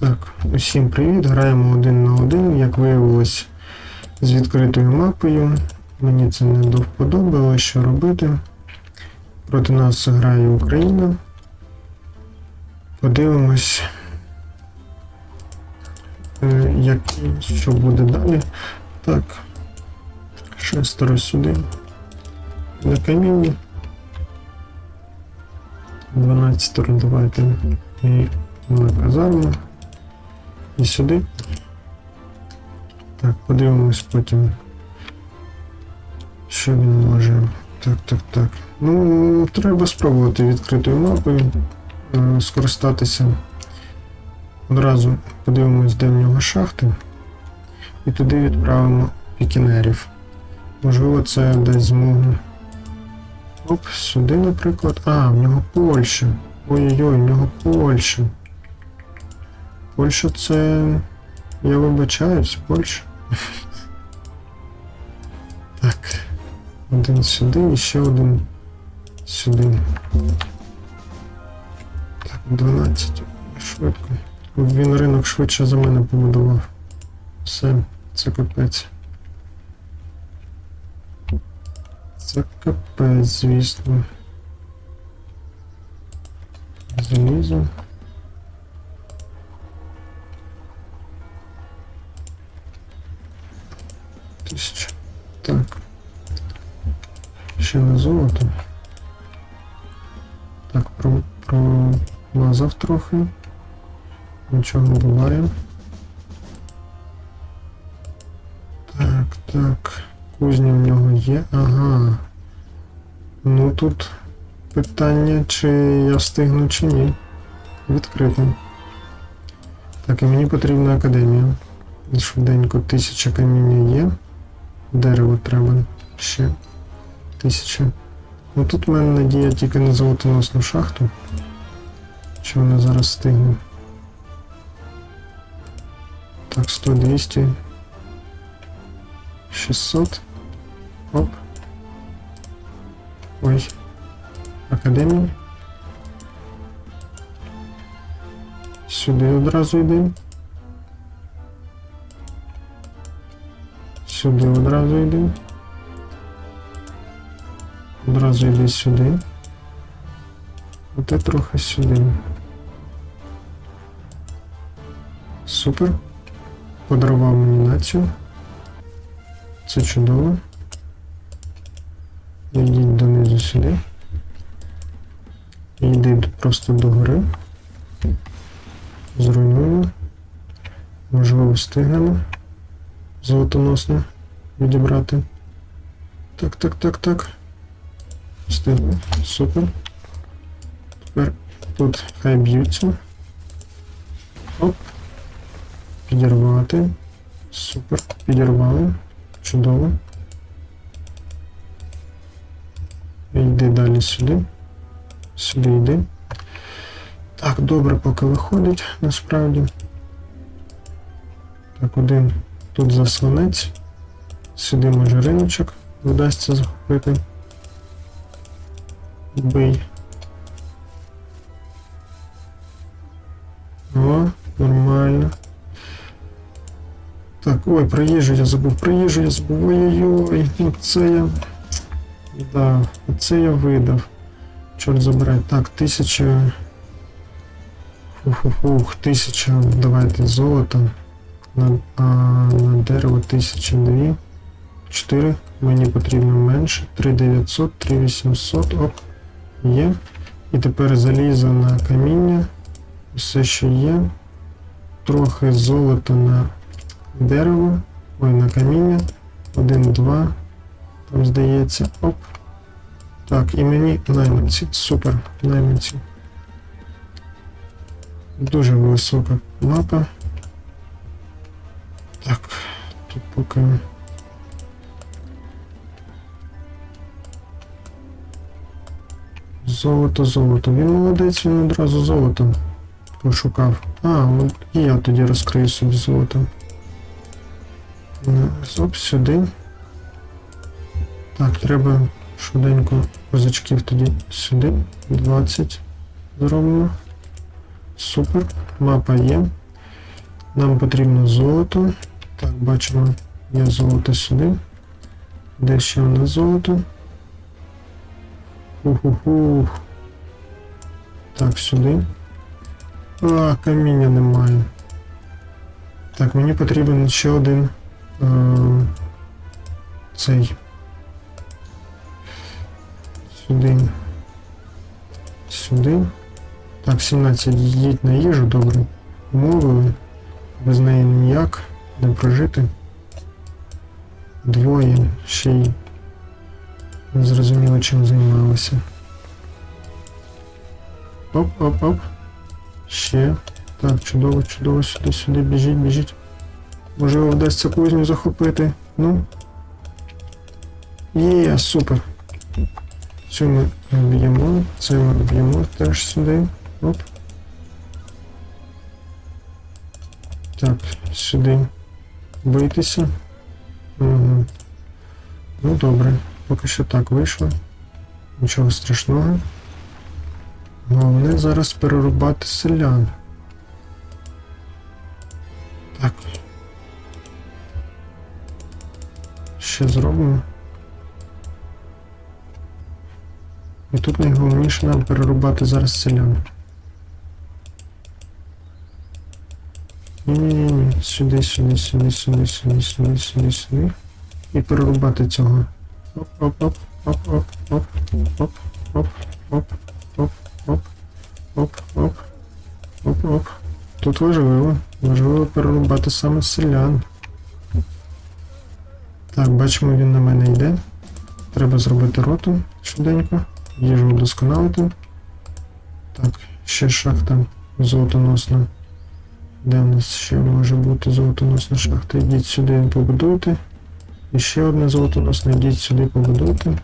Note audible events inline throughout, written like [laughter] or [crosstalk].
Так, усім привіт. Граємо один на один. Як виявилось, з відкритою мапою. Мені це не до вподоби, що робити. Проти нас грає Україна. Подивимось, е, як, що буде далі. Так, шестеро сюди. На камінні. 12 давайте і на казарму. І сюди. Так, подивимось потім. Що він може. Так, так, так. Ну, треба спробувати відкритою мапою е, скористатися. Одразу подивимось, де в нього шахти. І туди відправимо пікінерів. Можливо, це дасть змогу. Оп, сюди, наприклад. А, в нього Польща. Ой-ой-ой, в нього Польща. Польща це. Я вибачаюсь, Польща. Так. Один сюди і ще один сюди. Так, 12. Швидко. Він ринок швидше за мене побудував. Все, це капець. Це капець, звісно. Залізо. Тисяча. Так. Ще не золото. Так, про, промазав трохи. Нічого не буває. Так, так. Кузня в нього є. Ага. Ну тут питання, чи я встигну, чи ні. Відкрито. Так, і мені потрібна академія. Швиденько тисяча каміння є. Дерево треба ще. Тисяча. Ну тут в мене надія тільки на золотоносну шахту. Чи вона зараз встигне? Так, 100, 200. 600. Оп. Ой. Академія. Сюди одразу йдемо. Сюди одразу йдемо. Одразу йди сюди. Оте трохи сюди. Супер. Подарував мені націю. Це чудово. Йдіть донизу сюди. Йди просто до гори. Зруйнуємо. Можливо, встигнемо золотоносно відібрати. Так, так, так, так. Встигли. Супер. Тепер тут хай б'ються. Оп. Підірвати. Супер. Підірвали. Чудово. Йди далі сюди. Сюди йди. Так, добре, поки виходить, насправді. Так, один тут заслонець. Сюди може риночок вдасться захопити. Бий. О, нормально. Так, ой, про їжу я забув, про їжу я забув. Ой-ой-ой, ну це я. Да, оце я видав. Чорт забирай. Так, тисяча. Фух-фух-фух, тисяча. Давайте золото. На, а, на дерево тисяча дві. Чотири. Мені потрібно менше. 3900, 3800. Оп. Є. І тепер залізо на каміння. Все, що є. Трохи золота на дерево. Ой, на каміння. Один, два. Там здається. Оп. Так, і мені найманці. Супер, найманці. Дуже висока мапа. Тут поки. Золото, золото. Він молодець, він одразу золото пошукав. А, ну і я тоді розкрию собі золото. Е, Оп, сюди. Так, треба швиденько козачків тоді сюди. 20 зробимо. Супер. Мапа є. Нам потрібно золото. Так, бачимо, є золото сюди. Де ще у нас золото? Уху-ху. Так, сюди. А, каміння немає. Так, мені потрібен ще один. Е, цей. Сюди. Сюди. Так, 17 їдь на їжу, добре. Умовили. Без неї ніяк не прожити. Двоє ще й не зрозуміло чим займалися. Оп-оп-оп. Ще. Так, чудово, чудово, сюди, сюди, біжіть, біжіть. Можливо, вдасться кузню захопити. Ну. Є, супер. Цю ми б'ємо, це ми б'ємо теж сюди. Оп. Так, сюди. Бийтеся. Угу. Ну добре, поки що так вийшло. Нічого страшного. Головне зараз перерубати селян. Так. Ще зробимо. І тут найголовніше нам перерубати зараз селян. Сюди, сюди, сюди, сюди, сюди, сюди, сюди, сюди. І перерубати цього. Оп-оп-оп, оп-оп-оп, оп, оп, оп, оп, оп, оп, оп, оп, оп. Тут важливо. Важливо перерубати саме селян. Так, бачимо, він на мене йде. Треба зробити роту швиденько. Їжу удосконалити. Так, ще шахта золотоносна. Де в нас ще може бути золотоносна шахта? Йдіть сюди побудуйте. І ще одне золотоносне, йдіть сюди побудуйте.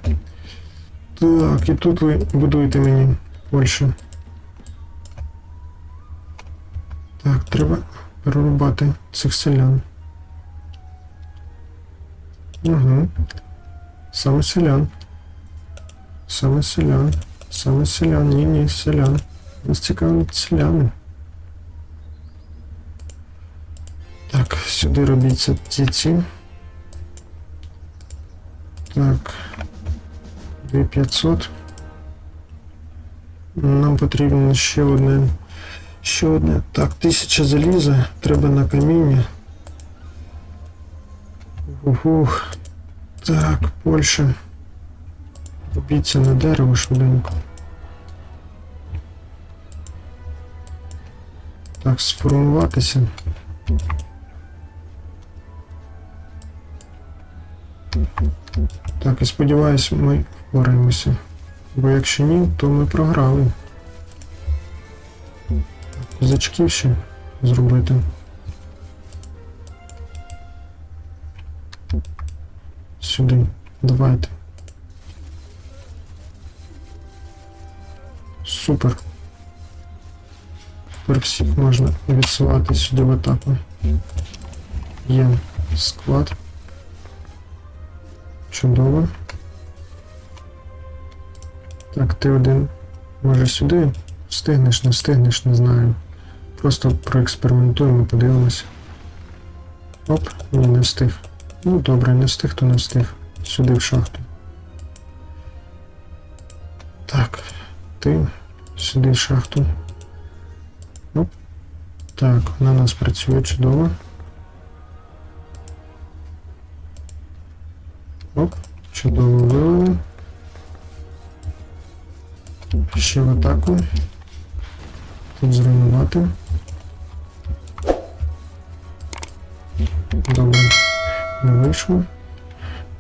Так, і тут ви будуєте мені Польщу. Так, треба перерубати цих селян. Угу. Саме селян. Саме селян. Саме селян. Ні, ні, селян. Нас цікавлять селяни. Так, сюди робіться ці ці. Так. 2500. Нам потрібно ще одне. Ще одне. Так, 1000 заліза. Треба на каміння. Ух. Так, Польща. Робіться на дерево швиденько. Так, сформуватися. Так, і сподіваюсь, ми впораємося. Бо якщо ні, то ми програли. Козачків ще зробити. Сюди. Давайте. Супер. Тепер всіх можна відсилати сюди в атаку. Є склад. Чудово. Так, ти один. Може сюди? Встигнеш, не встигнеш, не знаю. Просто проекспериментуємо, подивимося. Оп, ні, не встиг. Ну добре, не встиг, то не встиг. Сюди в шахту. Так, ти сюди в шахту. Оп. Так, вона нас працює чудово. Оп, чудово вивели. Ще в атаку. Тут зруйнувати. Добре. Не вийшло.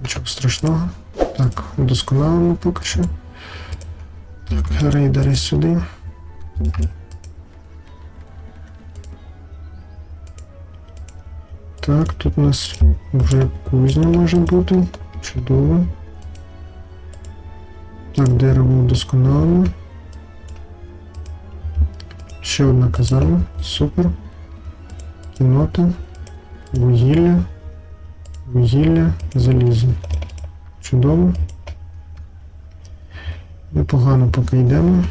Нічого страшного. Так, удосконалимо поки що. Так, рейдери сюди. Так, тут у нас вже кузня може бути. Чудово. Так, дерево удосконалимо. Ще одна казарма. Супер. Кінота. Вугілля. Вугілля, залізо. Чудово. Непогано поки йдемо.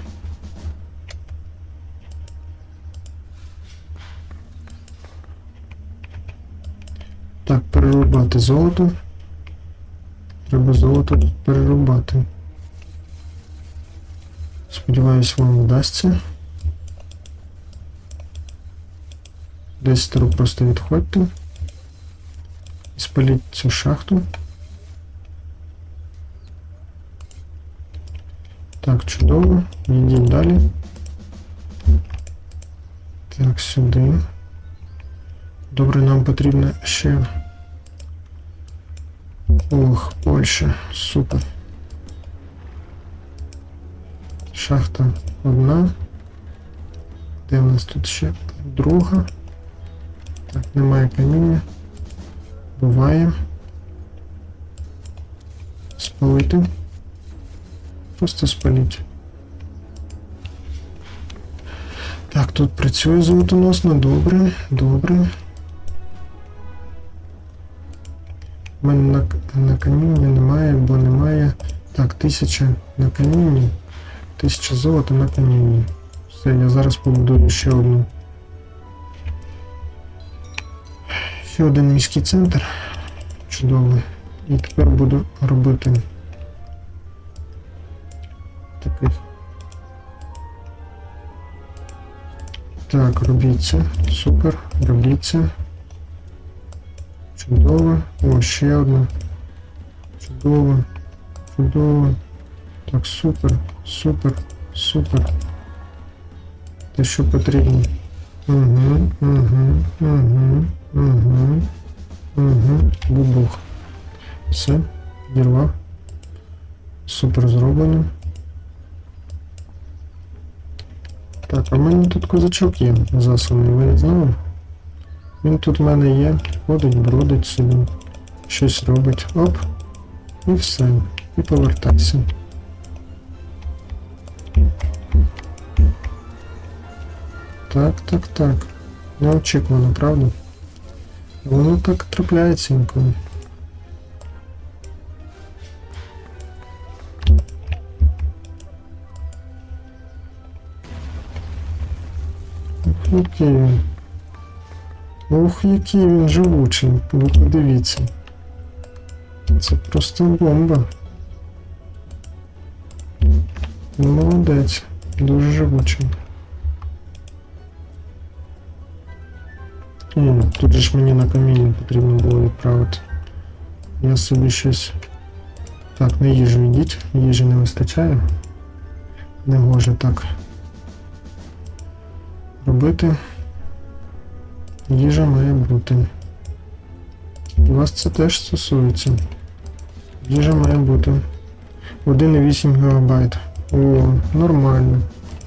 Так, перерубати золото. Треба золото перерубати. Сподіваюсь, вам вдасться. Десятеро просто відходьте. І спаліть цю шахту. Так, чудово. Йдіть далі. Так, сюди. Добре, нам потрібно ще. Ох, Польща. Супер. Шахта одна. Де в нас тут ще друга? Так, немає каміння. Буває. Спалити. Просто спаліть. Так, тут працює золотоносно, добре, добре. У мене на, на камінні немає, бо немає. Так, тисяча на камінні. Тисяча золота на камінні. Все, я зараз побудую ще одну. Ще один міський центр. Чудово. І тепер буду робити таких. Так, робіть це. Супер, робіть це. Чудово. О, ще одна. Чудово. Чудово. Так, супер, супер, супер. Те, що потрібно. Угу, угу, угу, угу, угу. Бубух. Все, дірвав. Супер зроблено. Так, а в мене тут козачок є засланий, ви не знали? Він тут в мене є, ходить, бродить собі, щось робить. Оп. І все. І повертайся. Так, так, так. Неочікувано, правда? Воно так трапляється інколи. Він. Ох, який він живучий. Ви подивіться. Це просто бомба. Ну, молодець. Дуже живучий. Ні, тут же ж мені на каміння потрібно було відправити. Я собі щось. Так, на їжу йдіть, їжі не вистачає. Не може так робити. Їжа має бути. Вас це теж стосується. Їжа має бути. 1,8 ГБ. О, нормально.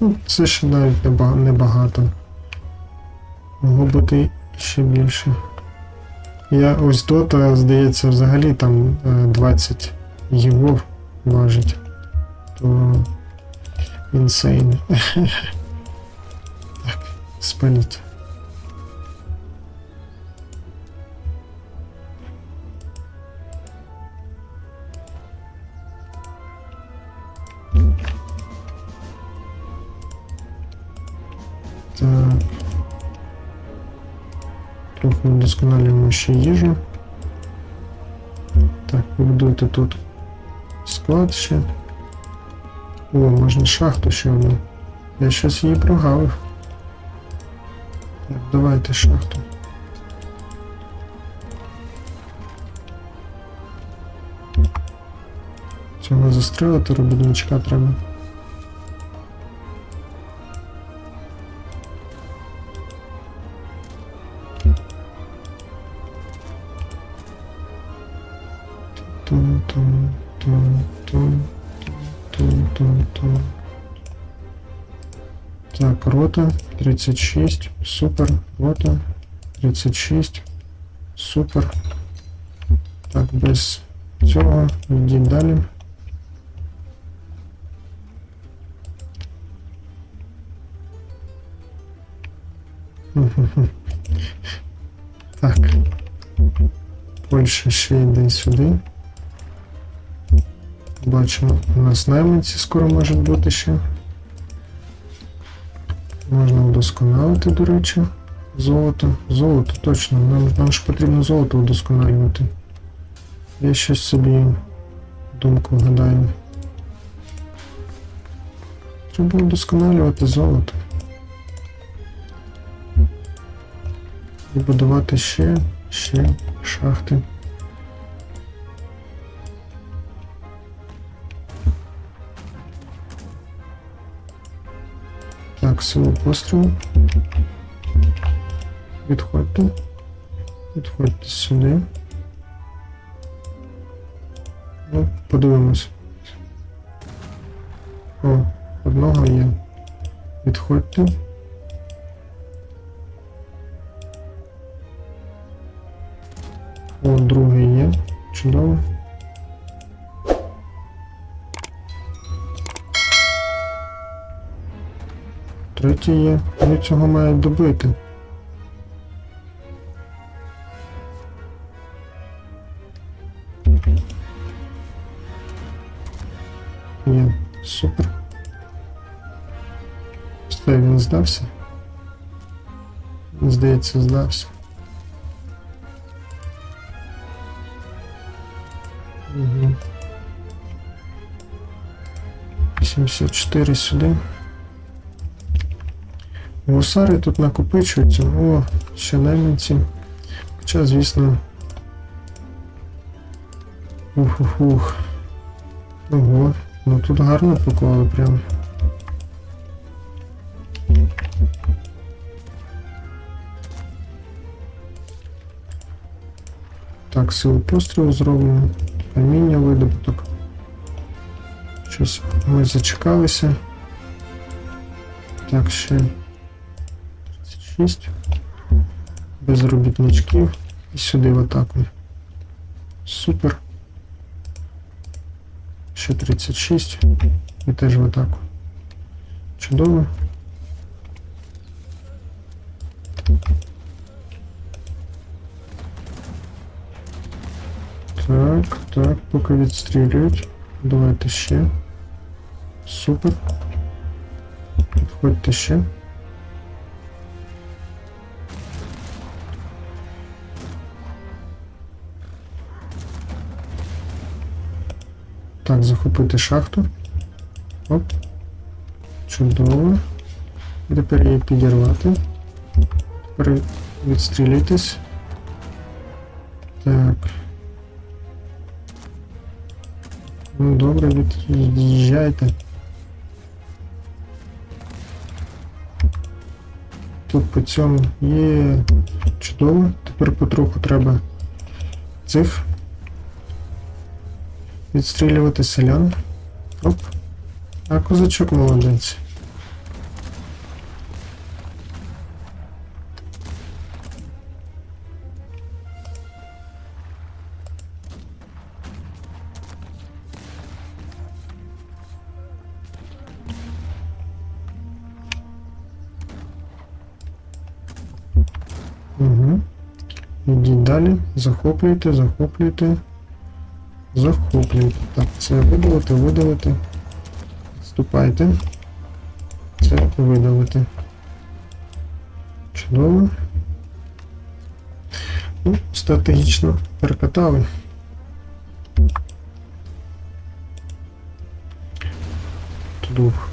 Ну, це ще навіть небагато. Могло бути ще більше. Я ось дота, здається, взагалі там е, 20 гігов важить. То інсейн. [laughs] так, спаліть. Так. Трохи вдосконалюємо ще їжу. Так, побудуйте тут склад ще. О, можна шахту ще одну. Я щось її прогавив. Так, давайте шахту. Цього застрелити робітничка треба. Так, рота 36. Супер. Рота 36. Супер. Так, без цього йдіть. Мгм. [laughs] Так. Польща ще йде сюди. Бачимо, у нас найманці скоро можуть бути ще. Можна вдосконалити, до речі. Золото, золото, точно. Нам, нам ж потрібно золото удосконалювати. Я щось собі думку гадаю. Треба удосконалювати золото. І будувати ще, ще шахти. Так, силу пострілу. Відходьте. Відходьте сюди. Ну, подивимось. О, одного є. Відходьте. О, другий є. Чудово. Третій є. Вони цього мають добити. Є. Супер. Все, він здався. Здається, здався. Угу. 74 сюди. Гусари тут накопичуються, о, ще найманці. Хоча, звісно. Ух-ух-ух. Ого, ну тут гарно поклали прям. Так, силу пострілу зробимо. Каміння видобуток. Щось ми зачекалися. Так, ще 36. Без робітничків. І сюди в атаку. Супер. Ще 36. І теж в атаку. Чудово. Так, так, поки відстрілюють. Давайте ще. Супер. Підходьте ще. Так, захопити шахту. Оп. Чудово. Тепер її підірвати. Тепер відстрілюйтесь. Так. Ну добре, від'їжджайте. Тут по цьому є чудово. Тепер потроху треба цих відстрілювати селян. Оп. А козачок молодець. Угу. Ідіть далі, захоплюйте, захоплюйте, захоплюйте. Так, це видалити, видалити. Відступайте. Це видалити. Чудово. Ну, стратегічно перекатали. Дух.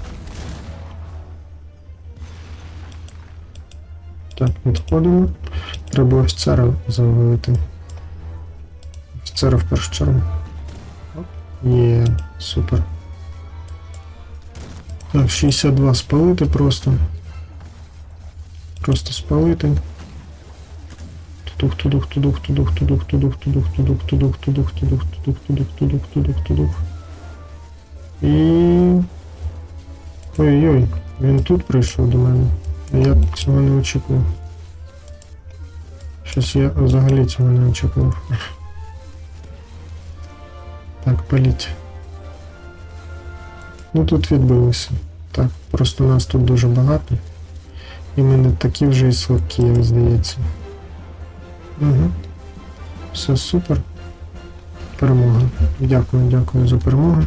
Так, відходимо. Треба офіцера завалити. Офіцера в першу чергу. Є, супер. Так, 62 спалити просто. Просто спалити. Тудух, тудух, тудух, тудух, тудух, тудух, тудух, тудух, тудух, тудух, тудух, тудух, тудух, тудух, тудух, тудух. І... Ой-ой, він тут прийшов до мене. Я цього не очікував. Щось я взагалі цього не очікував. Так, паліть. Ну тут відбилося. Так, просто нас тут дуже багато. І ми не такі вже і слабкі, як здається. Угу. Все супер. Перемога. Дякую, дякую за перемогу.